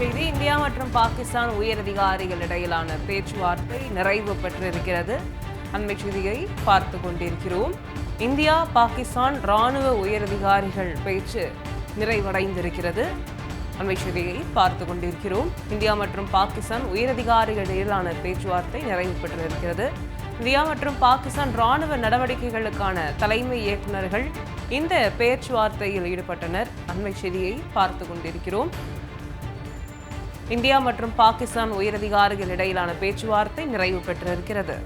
செய்தி. இந்தியா மற்றும் பாகிஸ்தான் உயரதிகாரிகள் இடையிலான பேச்சுவார்த்தை நிறைவு பெற்றிருக்கிறது. அண்மை செய்தியை பார்த்து கொண்டிருக்கிறோம். இந்தியா பாகிஸ்தான் ராணுவ உயரதிகாரிகள் பேச்சு நிறைவடைந்திருக்கிறது. அண்மை செய்தியை பார்த்து கொண்டிருக்கிறோம். இந்தியா மற்றும் பாகிஸ்தான் உயரதிகாரிகள் இடையிலான பேச்சுவார்த்தை நிறைவு பெற்றிருக்கிறது. இந்தியா மற்றும் பாகிஸ்தான் ராணுவ நடவடிக்கைகளுக்கான தலைமை இயக்குநர்கள் இந்த பேச்சுவார்த்தையில் ஈடுபட்டனர். அண்மை செய்தியை பார்த்து கொண்டிருக்கிறோம். இந்தியா மற்றும் பாகிஸ்தான் உயரதிகாரிகள் இடையிலான பேச்சுவார்த்தை நிறைவு பெற்றிருக்கிறது.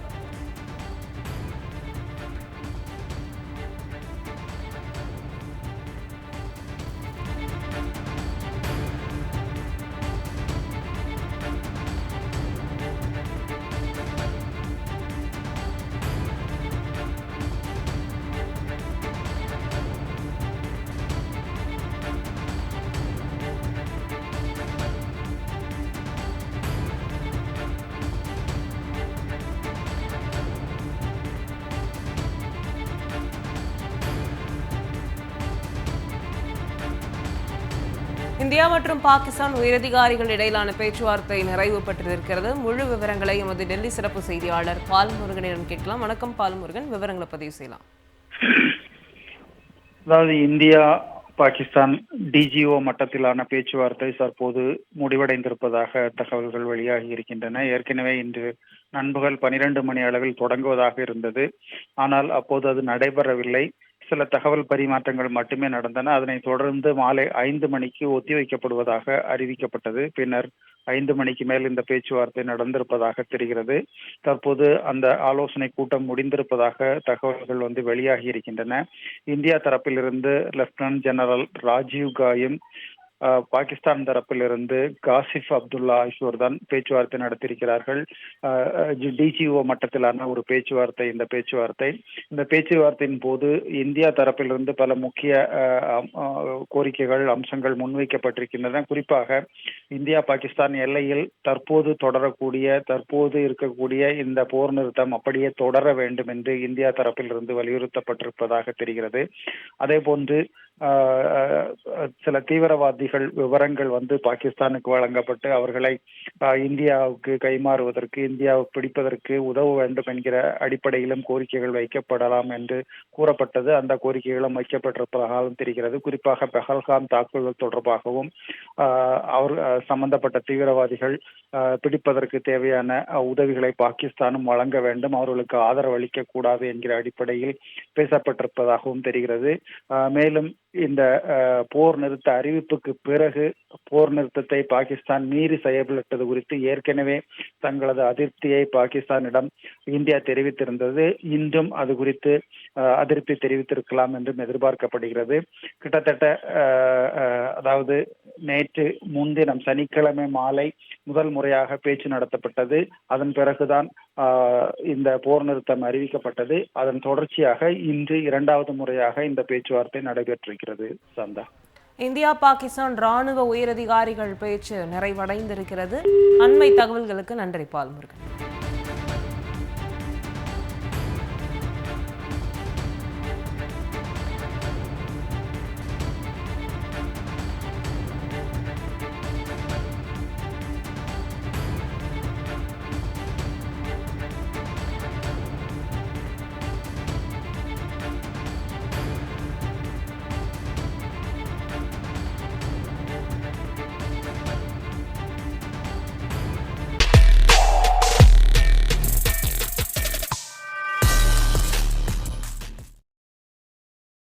இந்தியா மற்றும் பாகிஸ்தான் உயரதிகாரிகள் இடையிலான பேச்சுவார்த்தை நிறைவு பெற்றிருக்கிறது. முழு விவரங்களை எமது டெல்லி சிறப்பு செய்தியாளர் பால்முருகனிடம் கேட்கலாம். வணக்கம் பால்முருகன் விவரங்களை பதிவு செய்யலாம். அதாவது இந்தியா பாகிஸ்தான் டிஜிஓ மட்டத்திலான பேச்சுவார்த்தை தற்போது முடிவடைந்திருப்பதாக தகவல்கள் வெளியாகி இருக்கின்றன. ஏற்கனவே இன்று நண்பகல் பனிரெண்டு மணி அளவில் தொடங்குவதாக இருந்தது. ஆனால் அப்போது அது நடைபெறவில்லை. சில தகவல் பரிமாற்றங்கள் மட்டுமே நடந்தன. அதனைத் தொடர்ந்து மாலை ஐந்து மணிக்கு ஒத்திவைக்கப்படுவதாக அறிவிக்கப்பட்டது. பின்னர் ஐந்து மணிக்கு மேல் இந்த பேச்சுவார்த்தை நடந்திருப்பதாக தெரிகிறது. தற்போது அந்த ஆலோசனை கூட்டம் முடிந்திருப்பதாக தகவல்கள் வந்து வெளியாகி இருக்கின்றன. இந்தியா தரப்பிலிருந்து லெப்டினன்ட் ஜெனரல் ராஜீவ் காயும் பாகிஸ்தான் தரப்பிலிருந்து காசிப் அப்துல்லா ஆகியோர் தான் பேச்சுவார்த்தை நடத்தியிருக்கிறார்கள். டிஜிஓ மட்டத்திலான ஒரு பேச்சுவார்த்தை இந்த பேச்சுவார்த்தை. இந்த பேச்சுவார்த்தையின் போது இந்தியா தரப்பிலிருந்து பல முக்கிய அஹ், கோரிக்கைகள் அம்சங்கள் முன்வைக்கப்பட்டிருக்கின்றன. குறிப்பாக இந்தியா பாகிஸ்தான் எல்லையில் தற்போது தொடரக்கூடிய தற்போது இருக்கக்கூடிய இந்த போர் நிறுத்தம் அப்படியே தொடர வேண்டும் என்று இந்தியா தரப்பிலிருந்து வலியுறுத்தப்பட்டிருப்பதாக தெரிகிறது. அதே போன்று சில தீவிரவாதிகள் விவரங்கள் வந்து பாகிஸ்தானுக்கு வழங்கப்பட்டு அவர்களை இந்தியாவுக்கு கைமாறுவதற்கு இந்தியாவை பிடிப்பதற்கு உதவ வேண்டும் என்கிற அடிப்படையிலும் கோரிக்கைகள் வைக்கப்படலாம் என்று கூறப்பட்டது. அந்த கோரிக்கைகளும் வைக்கப்பட்டிருப்பதாகவும் தெரிகிறது. குறிப்பாக பெஹல்காம் தாக்குதல் தொடர்பாகவும் ஆஹ், அவர் சம்பந்தப்பட்ட தீவிரவாதிகள் ஆஹ், பிடிப்பதற்கு தேவையான உதவிகளை பாகிஸ்தானும் வழங்க வேண்டும். அவர்களுக்கு ஆதரவு அளிக்க கூடாது என்கிற அடிப்படையில் பேசப்பட்டிருப்பதாகவும் தெரிகிறது. மேலும் இந்த போர் நிறுத்த அறிவிப்புக்கு பிறகு போர் நிறுத்தத்தை பாகிஸ்தான் மீறி செயல்பட்டது குறித்து ஏற்கனவே தங்களது அதிருப்தியை பாகிஸ்தானிடம் இந்தியா தெரிவித்திருந்தது. இன்றும் அது குறித்து அதிருப்தி தெரிவித்திருக்கலாம் என்றும் எதிர்பார்க்கப்படுகிறது. கிட்டத்தட்ட அதாவது நேற்று முன்தினம் சனிக்கிழமை மாலை முதல் முறையாக பேச்சு நடத்தப்பட்டது. அதன் பிறகுதான் இந்த போர் நிறுத்தம் அறிவிக்கப்பட்டது. அதன் தொடர்ச்சியாக இன்று இரண்டாவது முறையாக இந்த பேச்சுவார்த்தை நடைபெற்றிருக்கிறது சந்தா. இந்தியா பாகிஸ்தான் ராணுவ உயரதிகாரிகள் பேச்சு நிறைவடைந்திருக்கிறது. அண்மை தகவல்களுக்கு நன்றி பால்முருகன்.